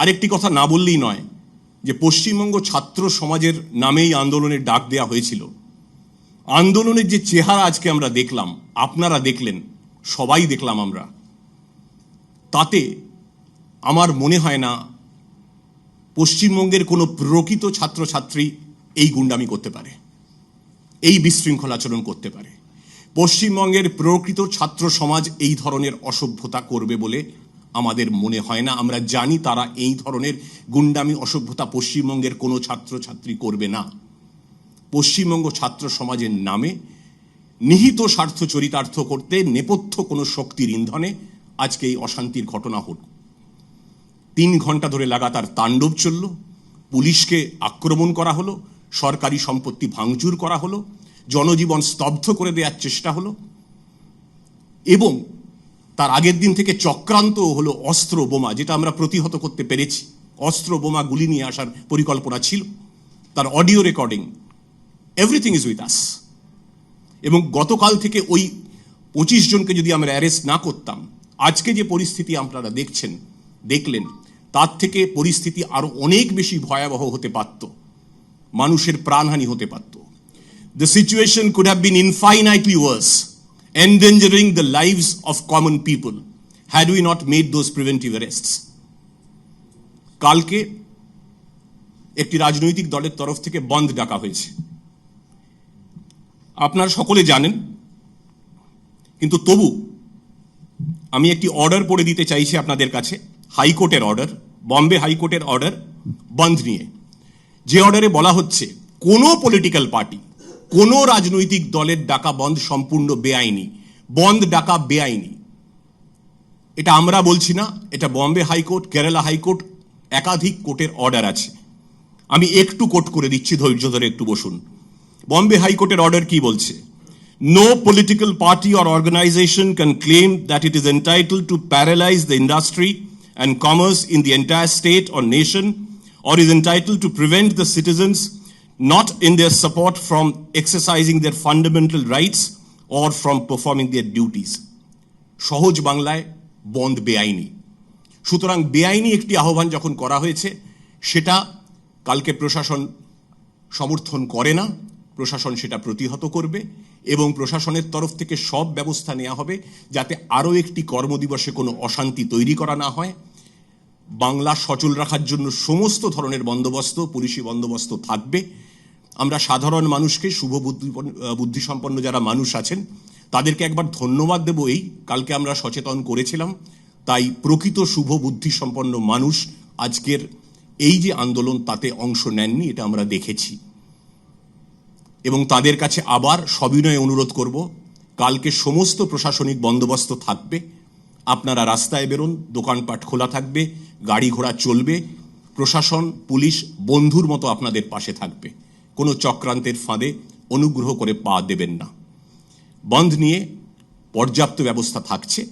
আরেকটি কথা না বললেই নয় যে পশ্চিমবঙ্গ ছাত্র সমাজের নামেই আন্দোলনের ডাক দেওয়া হয়েছিল। আন্দোলনের যে চেহারা আজকে আমরা দেখলাম, আপনারা দেখলেন, সবাই দেখলাম আমরা। তাতে আমার মনে হয় না পশ্চিমবঙ্গের কোনো প্রকৃত ছাত্রছাত্রী এই গুন্ডামি করতে পারে, এই বিশৃঙ্খল আচরণ করতে পারে। পশ্চিমবঙ্গের প্রকৃত ছাত্র সমাজ এই ধরনের অসভ্যতা করবে বলে আমাদের মনে হয় না। আমরা জানি তারা এই ধরনের গুন্ডামি, অসভ্যতা পশ্চিমবঙ্গের কোনো ছাত্রছাত্রী করবে না। পশ্চিমবঙ্গ ছাত্র সমাজের নামে নিহিত স্বার্থ চরিতার্থ করতে নেপথ্য কোনো শক্তির ইন্ধনে আজকে এই অশান্তির ঘটনা হল। তিন ঘণ্টা ধরে লাগাতার তাণ্ডব চলল, পুলিশকে আক্রমণ করা হলো, সরকারি সম্পত্তি ভাঙচুর করা হলো, জনজীবন স্তব্ধ করে দেওয়ার চেষ্টা হলো এবং তার আগের দিন থেকে চক্রান্ত হলো অস্ত্র বোমা, যেটা আমরা প্রতিহত করতে পেরেছি। অস্ত্র বোমা গুলি নিয়ে আসার পরিকল্পনা ছিল। তার audio recording everything is with us এবং গতকাল থেকে ওই পঁচিশ জনকে যদি আমরা অ্যারেস্ট না করতাম, আজকে যে পরিস্থিতি আপনারা দেখছেন, দেখলেন, তার থেকে পরিস্থিতি আরও অনেক বেশি ভয়াবহ হতে পারত। মানুষের প্রাণহানি হতে পারত। The situation could have been infinitely worse endangering the lives of common people had we not made those preventive arrests কালকে একটি রাজনৈতিক দলের তরফ থেকে বন্ধ ডাকা হয়েছে। আপনারা সকলে জানেন, কিন্তু তবু আমি একটি অর্ডার পড়ে দিতে চাইছি আপনাদের কাছে, হাইকোর্টের অর্ডার, বম্বে হাইকোর্টের অর্ডার, বন্ধ নিয়ে। যে অর্ডারে বলা হচ্ছে, কোনো পলিটিক্যাল পার্টি কোনো রাজনৈতিক দলের ডাকা বন্ধ সম্পূর্ণ বেআইনি। বন্ধ ডাকা বেআইনি। এটা আমরা বলছি না, এটা বম্বে হাইকোর্ট, কেরালা হাইকোর্ট, একাধিক কোর্টের অর্ডার আছে। আমি একটু কোর্ট করে দিচ্ছি, ধৈর্য ধরে একটু বসুন। বম্বে হাইকোর্টের অর্ডার কি বলছে? No political party or organisation can claim that it is entitle to paralyse the industry and commerce in the entire state or nation or is entitle to prevent the citizens not in their support from exercising their fundamental rights or from performing their duties. সহজ বাংলায় বন্ধ বেআইনি। সুতরাং বেআইনি একটি আহ্বান যখন করা হয়েছে, সেটা কালকে প্রশাসন সমর্থন করে না, প্রশাসন সেটা প্রতিহত করবে এবং প্রশাসনের তরফ থেকে সব ব্যবস্থা নেওয়া হবে যাতে আরও একটি কর্মদিবসে কোনো অশান্তি তৈরি করা না হয়। বাংলা সচল রাখার জন্য সমস্ত ধরনের বন্দোবস্ত, পুলিশি বন্দোবস্ত থাকবে। আমরা সাধারণ মানুষকে শুভ বুদ্ধি বুদ্ধিসম্পন্ন যারা মানুষ আছেন, তাদেরকে একবার ধন্যবাদ দেব এই, কালকে আমরা সচেতন করেছিলাম, তাই প্রকৃত শুভ বুদ্ধিসম্পন্ন মানুষ আজকের এই যে আন্দোলন তাতে অংশ নেননি, এটা আমরা দেখেছি। এবং তাদের কাছে আবার সবিনয়ে অনুরোধ করব, কালকে সমস্ত প্রশাসনিক বন্দোবস্ত থাকবে, আপনারা রাস্তায় বেরোন, দোকানপাট খোলা থাকবে, গাড়ি ঘোড়া চলবে, প্রশাসন, পুলিশ, বন্ধুর মতো আপনাদের পাশে থাকবে। কোনো চক্রান্তের ফাঁদে অনুগ্রহ করে পা দেবেন না। বন্ধ নিয়ে পর্যাপ্ত ব্যবস্থা থাকছে।